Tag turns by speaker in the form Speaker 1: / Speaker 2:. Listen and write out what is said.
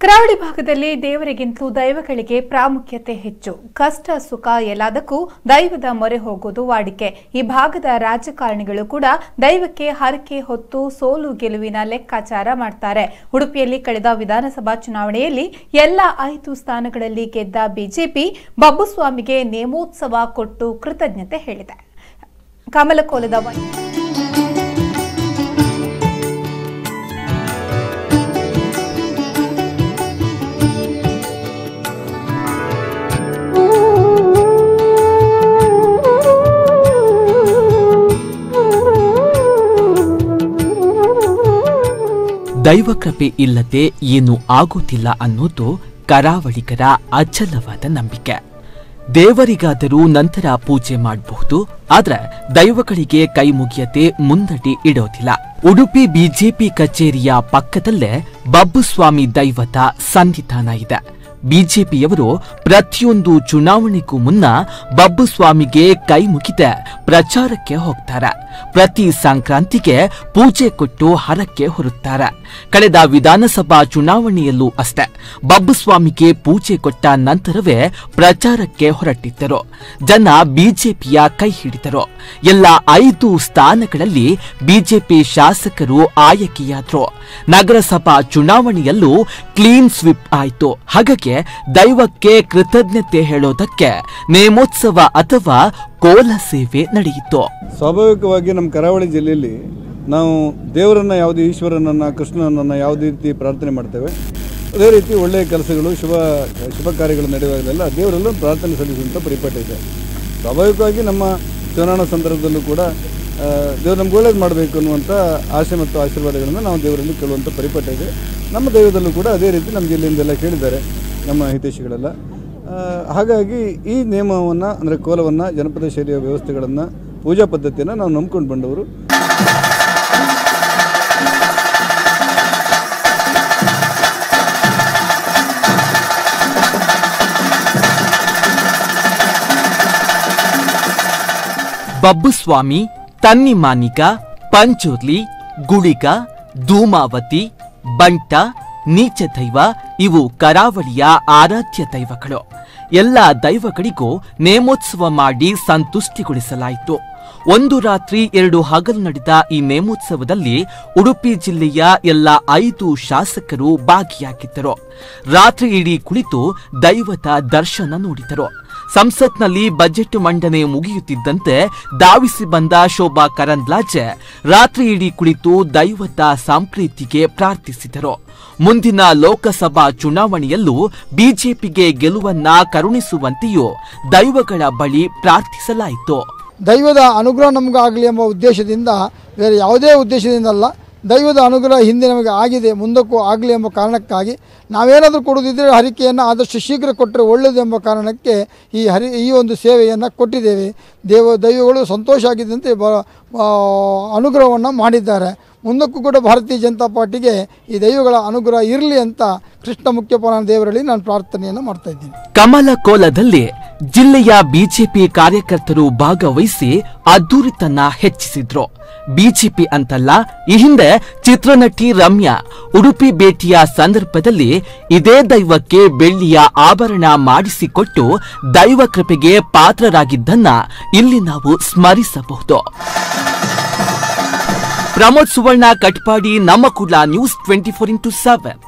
Speaker 1: ಕರಾವಳಿ ಭಾಗದಲ್ಲಿ ದೇವರಿಗಿಂತಲೂ ದೈವಗಳಿಗೆ ಪ್ರಾಮುಖ್ಯತೆ ಹೆಚ್ಚು. ಕಷ್ಟ, ಸುಖ ಎಲ್ಲದಕ್ಕೂ ದೈವದ ಮೊರೆ ಹೋಗೋದು ವಾಡಿಕೆ. ಈ ಭಾಗದ ರಾಜಕಾರಣಿಗಳು ಕೂಡ ದೈವಕ್ಕೆ ಹರಕೆ, ಹೊತ್ತು, ಸೋಲು ಗೆಲುವಿನ ಲೆಕ್ಕಾಚಾರ ಮಾಡ್ತಾರೆ. ಉಡುಪಿಯಲ್ಲಿ ಕಳೆದ ವಿಧಾನಸಭಾ ಚುನಾವಣೆಯಲ್ಲಿ ಎಲ್ಲ ಐದು ಸ್ಥಾನಗಳಲ್ಲಿ ಗೆದ್ದ ಬಿಜೆಪಿ ಬಬ್ಬುಸ್ವಾಮಿಗೆ ನೇಮೋತ್ಸವ ಕೊಟ್ಟು ಕೃತಜ್ಞತೆ ಹೇಳಿದೆ. ಕಮಲಕೋಲದ ವೈ-
Speaker 2: ದೈವ ಕೃಪೆ ಇಲ್ಲದೆ ಏನು ಆಗುತ್ತಿಲ್ಲ ಅನ್ನೋದು ಕರಾವಳಿಗರ ಅಚಲವಾದ ನಂಬಿಕೆ. ದೇವರಿಗಾದರೂ ನಂತರ ಪೂಜೆ ಮಾಡಬಹುದು, ಆದರೆ ದೈವಗಳಿಗೆ ಕೈ ಮುಗಿಯದೆ ಮುಂದಡಿ ಇಡೋದಿಲ್ಲ. ಉಡುಪಿ ಬಿಜೆಪಿ ಕಚೇರಿಯ ಪಕ್ಕದಲ್ಲೇ ಬಬ್ಬುಸ್ವಾಮಿ ದೈವದ ಸನ್ನಿಧಾನ ಇದೆ. ಬಿಜೆಪಿಯವರು ಪ್ರತಿಯೊಂದು ಚುನಾವಣೆಗೂ ಮುನ್ನ ಬಬ್ಬುಸ್ವಾಮಿಗೆ ಕೈ ಮುಗಿದ ಪ್ರಚಾರಕ್ಕೆ ಹೋಗ್ತಾರೆ. ಪ್ರತಿ ಸಂಕ್ರಾಂತಿಗೆ ಪೂಜೆ ಕೊಟ್ಟು ಹರಕ್ಕೆ ಹೊರುತ್ತಾರೆ. ಕಳೆದ ವಿಧಾನಸಭಾ ಚುನಾವಣೆಯಲ್ಲೂ ಅಷ್ಟೇ ಬಬ್ಬುಸ್ವಾಮಿಗೆ ಪೂಜೆ ಕೊಟ್ಟ ನಂತರವೇ ಪ್ರಚಾರಕ್ಕೆ ಹೊರಟಿದ್ದರು. ಜನ ಬಿಜೆಪಿಯ ಕೈ ಹಿಡಿದರು. ಎಲ್ಲ ಐದು ಸ್ಥಾನಗಳಲ್ಲಿ ಬಿಜೆಪಿ ಶಾಸಕರು ಆಯ್ಕೆಯಾದರು. ನಗರಸಭಾ ಚುನಾವಣೆಯಲ್ಲೂ ಕ್ಲೀನ್ ಸ್ವಿಪ್ ಆಯಿತು. ಹಾಗಕ್ಕೆ ದೈವಕ್ಕೆ ಕೃತಜ್ಞತೆ ಹೇಳೋದಕ್ಕೆ ನೇಮೋತ್ಸವ ಅಥವಾ ಕೋಲ ಸೇವೆ ನಡೆಯಿತು.
Speaker 3: ಸ್ವಾಭಾವಿಕವಾಗಿ ನಮ್ಮ ಕರಾವಳಿ ಜಿಲ್ಲೆಯಲ್ಲಿ ನಾವು ದೇವರನ್ನ ಯಾವುದೇ, ಈಶ್ವರನನ್ನ, ಕೃಷ್ಣನನ್ನ ಯಾವುದೇ ರೀತಿ ಪ್ರಾರ್ಥನೆ ಮಾಡ್ತೇವೆ. ಅದೇ ರೀತಿ ಒಳ್ಳೆಯ ಕೆಲಸಗಳು, ಶುಭ ಶುಭ ಕಾರ್ಯಗಳು ನಡೆಯುವಾಗಲೆಲ್ಲ ದೇವರಲ್ಲೂ ಪ್ರಾರ್ಥನೆ ಸಲ್ಲಿಸುವಂಥ ಪರಿಪಾಠ ಇದೆ. ಸ್ವಾಭಾವಿಕವಾಗಿ ನಮ್ಮ ಚುನಾವಣಾ ಸಂದರ್ಭದಲ್ಲೂ ಕೂಡ ದೇವರು ನಮ್ಗೆ ಒಳ್ಳೇದು ಮಾಡಬೇಕು ಅನ್ನುವಂಥ ಆಸೆ ಮತ್ತು ಆಶೀರ್ವಾದಗಳನ್ನು ನಾವು ದೇವರಲ್ಲಿ ಕೇಳುವಂಥ ಪರಿಪಾಠ ಇದೆ. ನಮ್ಮ ದೈವದಲ್ಲೂ ಕೂಡ ಅದೇ ರೀತಿ ನಮ್ಮ ಜಿಲ್ಲೆಯಿಂದೆಲ್ಲ ಕೇಳಿದ್ದಾರೆ ನಮ್ಮ ಹಿತೈಷಿಗಳೆಲ್ಲ. ಹಾಗಾಗಿ ಈ ನಿಯಮವನ್ನು, ಅಂದರೆ ಕೋಲವನ್ನು, ಜನಪದ ಶೈಲಿಯ ವ್ಯವಸ್ಥೆಗಳನ್ನು, ಪೂಜಾ ಪದ್ಧತಿಯನ್ನು ನಾವು ನಂಬ್ಕೊಂಡು ಬಂದವರು.
Speaker 2: ಬಬ್ಬುಸ್ವಾಮಿ ತನ್ನಿಮಾನಿಗ ಪಂಚುರ್ಲಿ ಗುಳಿಕ, ಧೂಮಾವತಿ, ಬಂಟ ನೀಚ ದೈವ ಇವು ಕರಾವಳಿಯ ಆರಾಧ್ಯ ದೈವಗಳು. ಎಲ್ಲ ದೈವಗಳಿಗೂ ನೇಮೋತ್ಸವ ಮಾಡಿ ಸಂತುಷ್ಟಿಗೊಳಿಸಲಾಯಿತು. ಒಂದು ರಾತ್ರಿ ಎರಡು ಹಗಲು ನಡೆದ ಈ ನೇಮೋತ್ಸವದಲ್ಲಿ ಉಡುಪಿ ಜಿಲ್ಲೆಯ ಎಲ್ಲ ಐದು ಶಾಸಕರು ಭಾಗಿಯಾಗಿದ್ದರು. ರಾತ್ರಿ ಇಡೀ ಕುಳಿತು ದೈವದ ದರ್ಶನ ನೋಡಿದರು. ಸಂಸತ್ನಲ್ಲಿ ಬಜೆಟ್ ಮಂಡನೆ ಮುಗಿಯುತ್ತಿದ್ದಂತೆ ಧಾವಿಸಿ ಬಂದ ಶೋಭಾ ಕರಂದ್ಲಾಜೆ ರಾತ್ರಿ ಇಡೀ ಕುಳಿತು ದೈವದ ಸಾಂಪ್ರೀತಿಗೆ ಪ್ರಾರ್ಥಿಸಿದರು. ಮುಂದಿನ ಲೋಕಸಭಾ ಚುನಾವಣೆಯಲ್ಲೂ ಬಿಜೆಪಿಗೆ ಗೆಲುವನ್ನ ಕರುಣಿಸುವಂತೆಯೂ ದೈವಗಳ ಬಳಿ ಪ್ರಾರ್ಥಿಸಲಾಯಿತು.
Speaker 4: ದೈವದ ಅನುಗ್ರಹ ನಮಗಾಗಲಿ ಎಂಬ ಉದ್ದೇಶದಿಂದ, ಬೇರೆ ಯಾವುದೇ ಉದ್ದೇಶದಿಂದ ಅಲ್ಲ ದೈವದ ಅನುಗ್ರಹ ಹಿಂದೆ ನಮಗೆ ಆಗಿದೆ, ಮುಂದಕ್ಕೂ ಆಗಲಿ ಎಂಬ ಕಾರಣಕ್ಕಾಗಿ ನಾವೇನಾದರೂ ಕೊಡುವುದಿದ್ದರೆ ಹರಿಕೆಯನ್ನು ಆದಷ್ಟು ಶೀಘ್ರ ಕೊಟ್ಟರೆ ಒಳ್ಳೆಯದು ಎಂಬ ಕಾರಣಕ್ಕೆ ಈ ಹರಿ, ಈ ಒಂದು ಸೇವೆಯನ್ನು ಕೊಟ್ಟಿದ್ದೇವೆ. ದೇವ, ದೈವಗಳು ಸಂತೋಷ ಆಗಿದ್ದಂತೆ ಬ ಅನುಗ್ರಹವನ್ನು ಮಾಡಿದ್ದಾರೆ. ಮುಂದಕ್ಕೂ ಕೂಡ ಭಾರತೀಯ ಜನತಾ ಪಾರ್ಟಿಗೆ ಈ ದೈವಗಳ ಅನುಗ್ರಹ ಇರಲಿ ಅಂತ ಕೃಷ್ಣ ಮುಖ್ಯಪಾಲನ ದೇವರಲ್ಲಿ ನಾನು ಪ್ರಾರ್ಥನೆಯನ್ನು ಮಾಡ್ತಾ ಇದ್ದೀನಿ.
Speaker 2: ಕಮಲ ಕೋಲದಲ್ಲಿ ಜಿಲ್ಲೆಯ ಬಿಜೆಪಿ ಕಾರ್ಯಕರ್ತರು ಭಾಗವಹಿಸಿ ಅದ್ದೂರಿತನ ಹೆಚ್ಚಿಸಿದ್ರು. ಬಿಜೆಪಿ ಅಂತಲ್ಲ, ಈ ಹಿಂದೆ ಚಿತ್ರನಟಿ ರಮ್ಯಾ ಉಡುಪಿ ಭೇಟಿಯ ಸಂದರ್ಭದಲ್ಲಿ ಇದೇ ದೈವಕ್ಕೆ ಬೆಳ್ಳಿಯ ಆಭರಣ ಮಾಡಿಸಿಕೊಟ್ಟು ದೈವ ಕೃಪೆಗೆ ಪಾತ್ರರಾಗಿದ್ದನ್ನ ಇಲ್ಲಿ ನಾವು ಸ್ಮರಿಸಬಹುದು. ಪ್ರಮೋದ್ ಸುವರ್ಣ, ಕಟ್ಪಾಡಿ, ನಮ್ಮ ಕೂಡ news twenty four into seven.